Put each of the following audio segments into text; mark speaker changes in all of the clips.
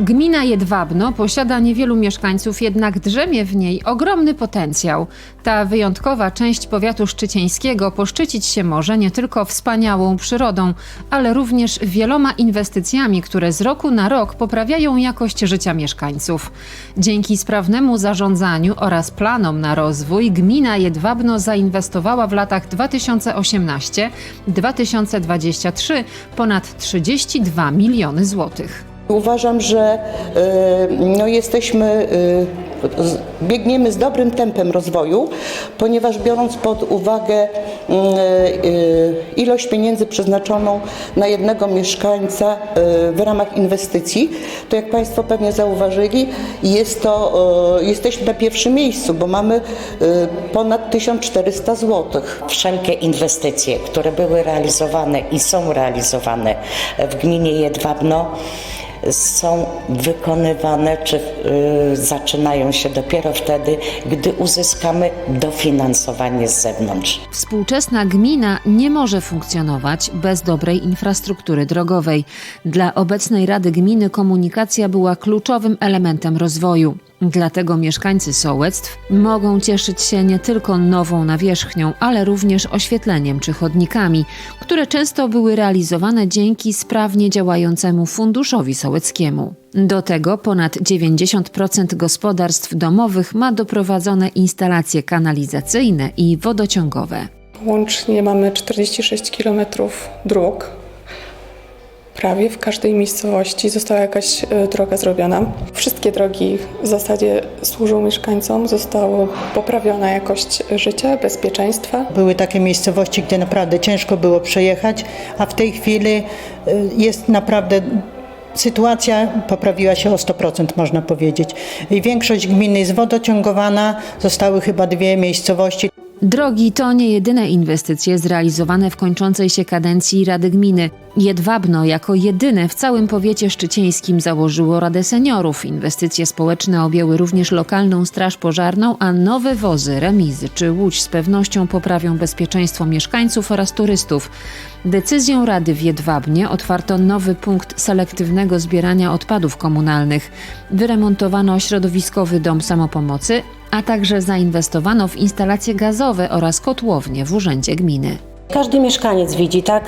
Speaker 1: Gmina Jedwabno posiada niewielu mieszkańców, jednak drzemie w niej ogromny potencjał. Ta wyjątkowa część powiatu szczycieńskiego poszczycić się może nie tylko wspaniałą przyrodą, ale również wieloma inwestycjami, które z roku na rok poprawiają jakość życia mieszkańców. Dzięki sprawnemu zarządzaniu oraz planom na rozwój gmina Jedwabno zainwestowała w latach 2018-2023 ponad 32 miliony złotych.
Speaker 2: Uważam, że e, no, jesteśmy, e, biegniemy z dobrym tempem rozwoju, ponieważ biorąc pod uwagę mm, e, ilość pieniędzy przeznaczoną na jednego mieszkańca e, w ramach inwestycji, to jak Państwo pewnie zauważyli, jest to, e, jesteśmy na pierwszym miejscu, bo mamy e, ponad 1400 złotych.
Speaker 3: Wszelkie inwestycje, które były realizowane i są realizowane w gminie Jedwabno, są wykonywane czy y, zaczynają się dopiero wtedy, gdy uzyskamy dofinansowanie z zewnątrz.
Speaker 1: Współczesna gmina nie może funkcjonować bez dobrej infrastruktury drogowej. Dla obecnej Rady Gminy komunikacja była kluczowym elementem rozwoju. Dlatego mieszkańcy sołectw mogą cieszyć się nie tylko nową nawierzchnią, ale również oświetleniem czy chodnikami, które często były realizowane dzięki sprawnie działającemu funduszowi sołeckiemu. Do tego ponad 90% gospodarstw domowych ma doprowadzone instalacje kanalizacyjne i wodociągowe.
Speaker 4: Łącznie mamy 46 km dróg. Prawie w każdej miejscowości została jakaś e, droga zrobiona. Wszystkie drogi w zasadzie służą mieszkańcom, została poprawiona jakość życia, bezpieczeństwa.
Speaker 5: Były takie miejscowości, gdzie naprawdę ciężko było przejechać, a w tej chwili y, jest naprawdę sytuacja poprawiła się o 100%, można powiedzieć. I większość gminy jest wodociągowana, zostały chyba dwie miejscowości.
Speaker 1: Drogi to nie jedyne inwestycje zrealizowane w kończącej się kadencji Rady Gminy. Jedwabno jako jedyne w całym powiecie szczycieńskim założyło Radę Seniorów. Inwestycje społeczne objęły również lokalną straż pożarną, a nowe wozy, remizy czy łódź z pewnością poprawią bezpieczeństwo mieszkańców oraz turystów. Decyzją Rady w Jedwabnie otwarto nowy punkt selektywnego zbierania odpadów komunalnych. Wyremontowano środowiskowy dom samopomocy, a także zainwestowano w instalacje gazowe oraz kotłownie w urzędzie gminy.
Speaker 6: Każdy mieszkaniec widzi, tak,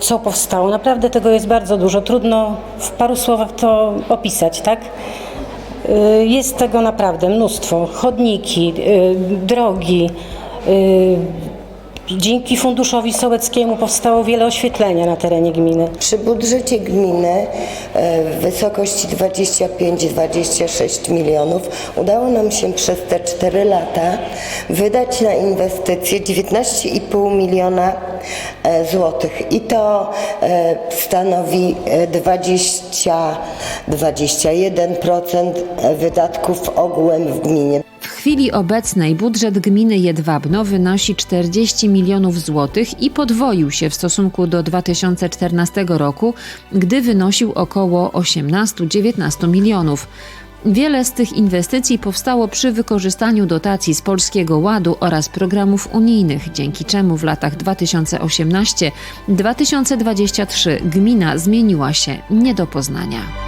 Speaker 6: co powstało. Naprawdę tego jest bardzo dużo. Trudno w paru słowach to opisać, tak? Y, Jest tego naprawdę mnóstwo. Chodniki, y, drogi. Dzięki funduszowi sołeckiemu powstało wiele oświetlenia na terenie gminy.
Speaker 7: Przy budżecie gminy e, w wysokości 25-26 milionów udało nam się przez te 4 lata wydać na inwestycje 19,5 miliona e, złotych i to e, stanowi e, 20-21% wydatków ogółem w gminie.
Speaker 1: W chwili obecnej budżet gminy Jedwabno wynosi 40 milionów złotych i podwoił się w stosunku do 2014 roku, gdy wynosił około 18-19 milionów. Wiele z tych inwestycji powstało przy wykorzystaniu dotacji z Polskiego Ładu oraz programów unijnych, dzięki czemu w latach 2018-2023 gmina zmieniła się nie do poznania.